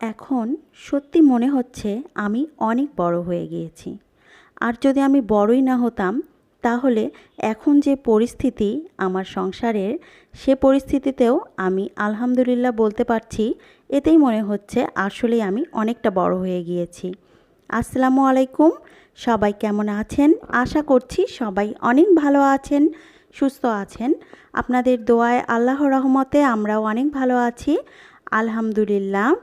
এখন সত্যি মনে হচ্ছে আমি অনেক বড় হয়ে গিয়েছি। আর যদি আমি বড়ই না হতাম, তাহলে এখন যে পরিস্থিতি আমার সংসারের, সে পরিস্থিতিতেও আমি আলহামদুলিল্লাহ বলতে পারছি, এতেই মনে হচ্ছে আসলেই আমি অনেকটা বড় হয়ে গিয়েছি। আসসালামু আলাইকুম, সবাই কেমন আছেন? আশা করছি সবাই অনেক ভালো আছেন, সুস্থ আছেন। আপনাদের দোয়ায় আল্লাহ রহমতে আমরাও অনেক ভালো আছি। আলহামদুলিল্লাহ।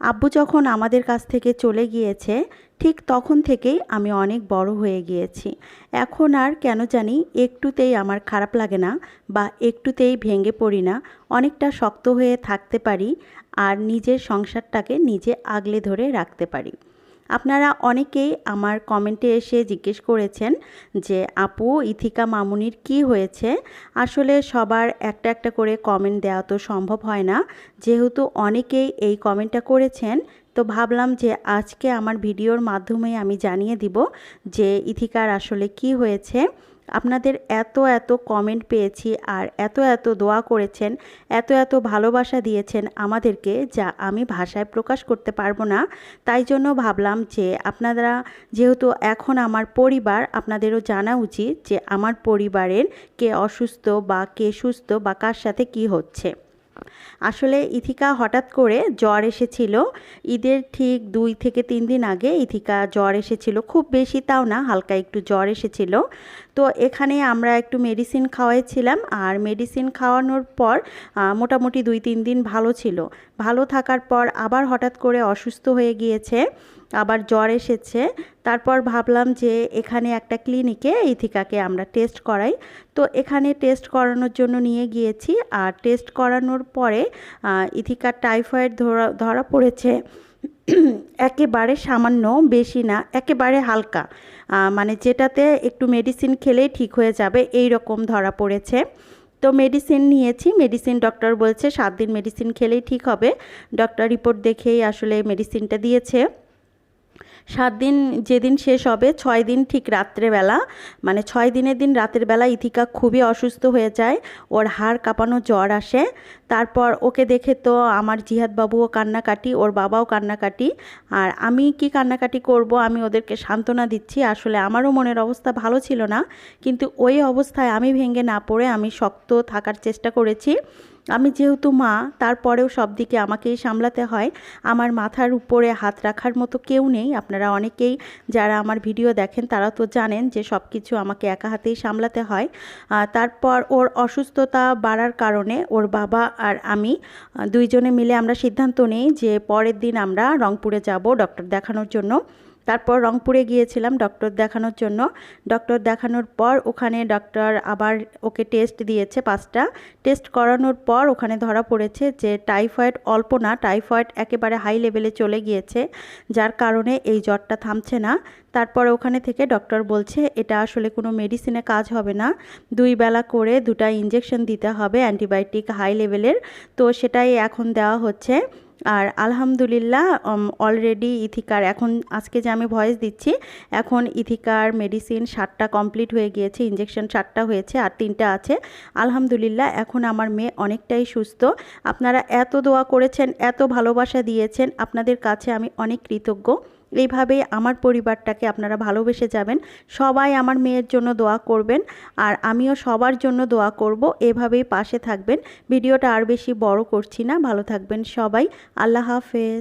আব্বু যখন আমাদের কাছ থেকে চলে গিয়েছে, ঠিক তখন থেকেই আমি অনেক বড় হয়ে গিয়েছি। এখন আর কেন জানি একটুতেই আমার খারাপ লাগে না বা একটুতেই ভেঙে পড়ি না, অনেকটা শক্ত হয়ে থাকতে পারি আর নিজের সংসারটাকে নিজে আগলে ধরে রাখতে পারি। আপনারা অনেকেই আমার কমেন্টে এসে জিজ্ঞেস করেছেন যে, আপু, ইথিকা মামুনির কি হয়েছে? আসলে সবার একটা একটা করে কমেন্ট দেওয়া তো সম্ভব হয় না। যেহেতু অনেকেই এই কমেন্টটা করেছেন, তো ভাবলাম যে আজকে আমার ভিডিওর মাধ্যমে আমি জানিয়ে দিব যে, ইথিকার আসলে কি হয়েছে। আপনাদের এত এত কমেন্ট পেয়েছি আর এত এত দোয়া করেছেন, এত এত ভালোবাসা দিয়েছেন আমাদেরকে যা আমি ভাষায় প্রকাশ করতে পারব না। তাই জন্য ভাবলাম যে আপনারা যেহেতু এখন আমার পরিবার, আপনাদেরও জানা উচিত যে আমার পরিবারের কে অসুস্থ বা কে সুস্থ বা কার সাথে কি হচ্ছে। আসলে ইথিকা হঠাৎ করে জ্বর এসেছিল। ঈদের ঠিক দুই থেকে তিন দিন আগে ইথিকা জ্বর এসেছিল। খুব বেশি তাও না, হালকা একটু জ্বর এসেছিল। তো এখানে আমরা একটু মেডিসিন খাওয়াইছিলাম আর মেডিসিন খাওয়ানোর পর মোটামুটি দুই তিন দিন ভালো ছিল। ভালো থাকার পর আবার হঠাৎ করে অসুস্থ হয়ে গিয়েছে। আবার জ্বর এসেছে। তারপর ভাবলাম যে এখানে একটা ক্লিনিকে ইথিকাকে আমরা টেস্ট করাই। তো এখানে টেস্ট করানোর জন্য নিয়ে গিয়েছি। আর টেস্ট করানোর পরে ইথিকার টাইফয়েড ধরা ধরা পড়েছে। একেবারে সামান্য, বেশি না, একেবারে হালকা। মানে যেটাতে একটু মেডিসিন খেলেই ঠিক হয়ে যাবে এই রকম ধরা পড়েছে। তো মেডিসিন নিয়েছি। মেডিসিন ডক্টর বলছে, সাত দিন মেডিসিন খেলেই ঠিক হবে। ডক্টর রিপোর্ট দেখেই আসলে মেডিসিনটা দিয়েছে। সাত দিন যেদিন শেষ হবে, ছয় দিন ঠিক রাত্রেবেলা মানে ছয় দিনের দিন রাতের বেলা ইথিকা খুবই অসুস্থ হয়ে যায়, ওর হাড় কাঁপানো জ্বর আসে। তারপর ওকে দেখে তো আমার জিহাদ বাবুও কান্নাকাটি, ওর বাবাও কান্নাকাটি। আর আমি কি কান্নাকাটি করব, আমি ওদেরকে সান্ত্বনা দিচ্ছি, আসলে আমারও মনের অবস্থা ভালো ছিল না। কিন্তু ওই অবস্থায় আমি ভেঙে না পড়ে আমি শক্ত থাকার চেষ্টা করেছি। আমি যেহেতু মা, তারপরেও সব দিকে আমাকেই সামলাতে হয়। আমার মাথার উপরে হাত রাখার মতো কেউ নেই। আপনারা অনেকেই যারা আমার ভিডিও দেখেন, তারা তো জানেন যে সব কিছু আমাকে একা হাতেই সামলাতে হয়। তারপর ওর অসুস্থতা বাড়ার কারণে ওর বাবা আর আমি, দুইজনে মিলে আমরা সিদ্ধান্ত নিই যে পরের দিন আমরা রংপুরে যাব ডক্টর দেখানোর জন্য। তারপর রংপুরে গিয়েছিলাম ডক্টর দেখানোর জন্য। ডক্টর দেখানোর পর ওখানে ডক্টর আবার ওকে টেস্ট দিয়েছে পাঁচটা। টেস্ট করানোর পর ওখানে ধরা পড়েছে যে টাইফয়েড অল্প না টাইফয়েড একেবারে হাই লেভেলে চলে গিয়েছে, যার কারণে এই জ্বরটা থামছে না। তারপর ওখানে থেকে ডক্টর বলছে, এটা আসলে কোনো মেডিসিনে কাজ হবে না। দুই বেলা করে দুটা ইঞ্জেকশন দিতে হবে অ্যান্টিবায়োটিক হাই লেভেলের তো সেটাই এখন দেওয়া হচ্ছে। আর আলহামদুলিল্লাহ অলরেডি ইথিকার, এখন আজকে যে আমি ভয়েস দিচ্ছি, এখন ইথিকার মেডিসিন সাতটা কমপ্লিট হয়ে গিয়েছে ইঞ্জেকশন সাতটা হয়েছে আর তিনটা আছে। আলহামদুলিল্লাহ, এখন আমার মেয়ে অনেকটাই সুস্থ। আপনারা এত দোয়া করেছেন, এত ভালোবাসা দিয়েছেন, আপনাদের কাছে আমি অনেক কৃতজ্ঞ। এইভাবেই আমার পরিবারটাকে আপনারা ভালোবেসে যাবেন। সবাই আমার মেয়ের জন্য দোয়া করবেন আর আমিও সবার জন্য দোয়া করব। এভাবেই পাশে থাকবেন। ভিডিওটা আর বেশি বড় করছি না। ভালো থাকবেন সবাই। আল্লাহ হাফেজ।